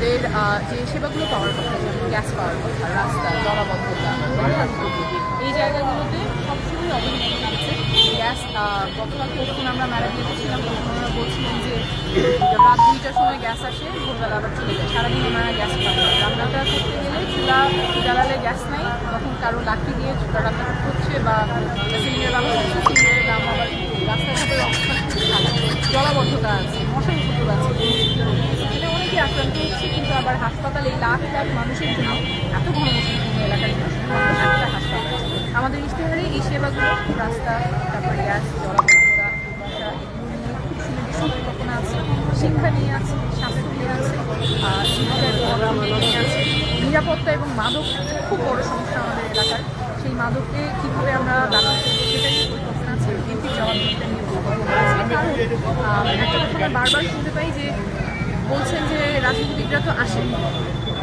আহ, যে সেবাগুলো পাওয়ার কথা যেমন গ্যাস পাওয়ার কথা রাস্তা জলাবদ্ধতা এই জায়গাগুলোতে সবসময় অবহেলা হয়েছে। গ্যাস গতকালকে যখন আমরা ম্যাডাম দেখেছিলাম তখন ওনারা বলছিলেন যে রাত দুইটার সময় গ্যাস আসে ভোরবেলা আবার চলে যায়। সারাদিন ওনারা গ্যাস পান না। রান্নাটা করতে গেলে চুলা জ্বালালে গ্যাস নাই তখন কারও লাঠি দিয়ে চুলা রান্না করতে হচ্ছে বা সিলিন্ডার ব্যবহার হচ্ছে সিলিন্ডারের দাম আবার রাস্তাঘাটের অবস্থা জলাবদ্ধতা আছে মশার উপদ্রব আছে। আক্রান্ত হচ্ছে কিন্তু আবার হাসপাতালে এই লাখ লাখ মানুষের জন্য এত ঘনবসতিপূর্ণ এলাকার একটা হাসপাতাল আমাদের ইশতেহারে এই সেবাগুলো রাস্তা, তারপর গ্যাস জলাবদ্ধতা মশা এগুলো নিয়ে খুব আছে, শিক্ষা নিয়ে আছে, স্বাস্থ্য নিয়ে আছে নিয়ে আছে। নিরাপত্তা এবং মাদক খুব বড় সমস্যা আমাদের এলাকার সেই মাদককে কীভাবে আমরা ব্যবহার করব সেটা নিয়ে পরিকল্পনা আছে বিএনপির জবাবদিহিতা নিয়ে একটা আমরা বারবার শুনতে পাই যে বলছেন যে রাজনীতিবিদরা তো আসে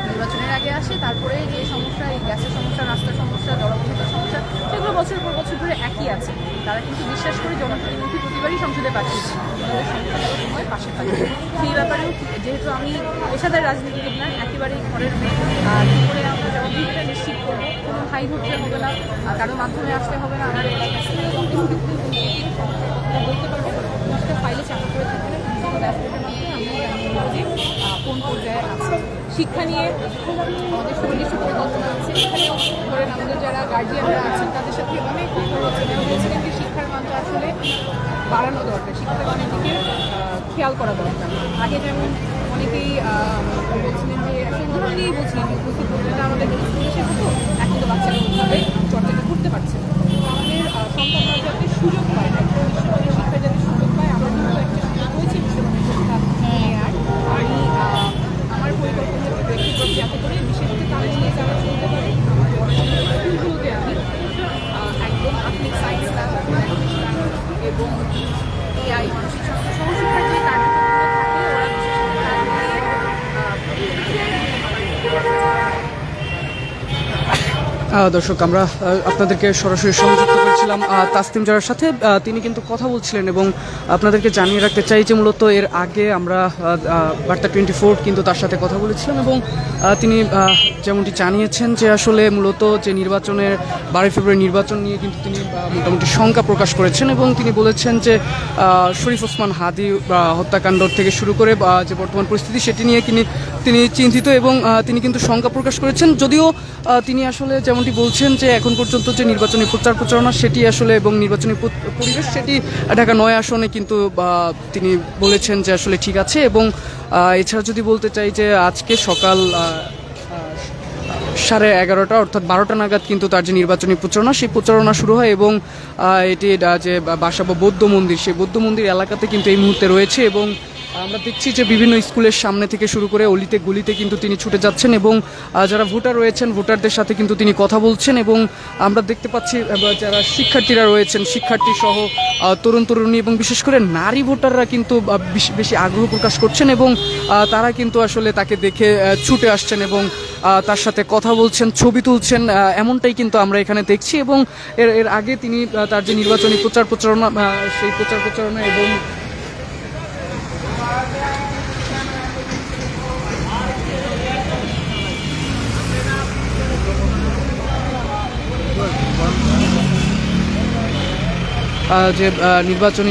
নির্বাচনের আগে আসে, তারপরে যে সমস্যা, এই গ্যাসের সমস্যা, রাস্তার সমস্যা জলবদ্ধতার সমস্যা, সেগুলো বছর পর বছর ধরে একই আছে। তারা কিন্তু বিশ্বাস করে জনপ্রতিনিধি প্রতিবারই সংসদে পাঠিয়েছে ওনাদের সময় পাশে থাকে। সেই ব্যাপারেও যেহেতু আমি পেশাদার রাজনীতিবিদ না, একেবারেই ঘরের মেয়ে করে আমরা নিশ্চিত করব? কোনো হাই ধরতে হবে না কারোর মাধ্যমে আসতে হবে না আমার এলাকায় বলতে পারব ফাইলে চাপা করে থাকবে না কোনো ড্যাশবোর্ডের মাধ্যমে আমরা জানিয়ে দেবো যে আহ, কোন পর্যায়ে আছে। শিক্ষা নিয়ে আমাদের সুনির্দিষ্ট পরিকল্পনা আছে। এখানে ধরেন আমাদের যারা গার্জিয়ানরা আছেন, তাদের সাথে অনেক বলছিলেন যে শিক্ষার মানটা আসলে বাড়ানো দরকার শিক্ষার মানের দিকে খেয়াল করা দরকার। আগে যেমন অনেকেই বলছিলেন যে, একটা উদাহরণ দিয়েই বলছিলেন উপস্থিত আমাদের স্কুলে শেখা হতো এখন তো বাচ্চারা ওইভাবে চর্চাটা করতে পারছে না তো আমাদের আহ, সন্তানরা যাতে সুযোগ পায় একটা বিশ্বমানের শিক্ষা যাতে সুযোগ পায় আমার কিন্তু একটা সুযোগ হয়েছে বিশ্বমানের শিক্ষা নেওয়ার আমি আহ, আমার পরিকল্পনা রেখে যাতে করে বিশেষ করে তারা নিয়ে যারা চলতে পারে আমার পড়াশোনার স্কুলগুলোতে আমি আহ, একদম আধুনিক সায়েন্স ল্যাব এবং এআই মানসিক স্বাস্থ্য সহশিক্ষার যে কার্যক্রমগুলো থাকে ওরা বিশেষ করে তার আহ, দর্শক, আমরা আপনাদেরকে সরাসরি সংযুক্ত করেছিলাম তাসতিম জারার সাথে। তিনি কিন্তু কথা বলছিলেন এবং আপনাদেরকে জানিয়ে রাখতে চাই যে মূলত এর আগে আমরা বার্তা টোয়েন্টি ফোর কিন্তু তার সাথে কথা বলেছিলাম এবং তিনি যেমনটি জানিয়েছেন যে আসলে মূলত যে নির্বাচনের, বারোই ফেব্রুয়ারি নির্বাচন নিয়ে কিন্তু তিনি মোটামুটি শঙ্কা প্রকাশ করেছেন এবং তিনি বলেছেন যে শরীফ ওসমান হাদি হত্যাকাণ্ড থেকে শুরু করে যে বর্তমান পরিস্থিতি সেটি নিয়ে তিনি তিনি চিন্তিত এবং তিনি কিন্তু শঙ্কা প্রকাশ করেছেন। যদিও তিনি আসলে যেমনটি বলছেন যে এখন পর্যন্ত যে নির্বাচনী প্রচার প্রচারণা সেটি আসলে এবং নির্বাচনী পরিবেশ সেটি ঢাকা নয় আসনে কিন্তু তিনি বলেছেন যে আসলে ঠিক আছে এবং এছাড়া যদি বলতে চাই যে আজকে সকাল সাড়ে এগারোটা অর্থাৎ বারোটা নাগাদ কিন্তু তার যে নির্বাচনী প্রচারণা, সেই প্রচারণা শুরু হয় এবং এটি যে বাসা বা বৌদ্ধ মন্দির, সেই বৌদ্ধ মন্দির এলাকাতে কিন্তু এই মুহূর্তে রয়েছে এবং আমরা দেখছি যে বিভিন্ন স্কুলের সামনে থেকে শুরু করে অলিতে গলিতে কিন্তু তিনি ছুটে যাচ্ছেন এবং যারা ভোটার রয়েছেন, ভোটারদের সাথে কিন্তু তিনি কথা বলছেন এবং আমরা দেখতে পাচ্ছি যারা শিক্ষার্থীরা রয়েছেন, শিক্ষার্থী সহ তরুণ তরুণী এবং বিশেষ করে নারী ভোটাররা কিন্তু বেশি- আগ্রহ প্রকাশ করছেন এবং তারা কিন্তু আসলে তাকে দেখে ছুটে আসছেন এবং তার সাথে কথা বলছেন, ছবি তুলছেন এমনটাই কিন্তু আমরা এখানে দেখছি এবং এর এর আগে তিনি তার যে নির্বাচনী প্রচার প্রচারণা সেই প্রচার প্রচারণা এবং যে আহ, নির্বাচনী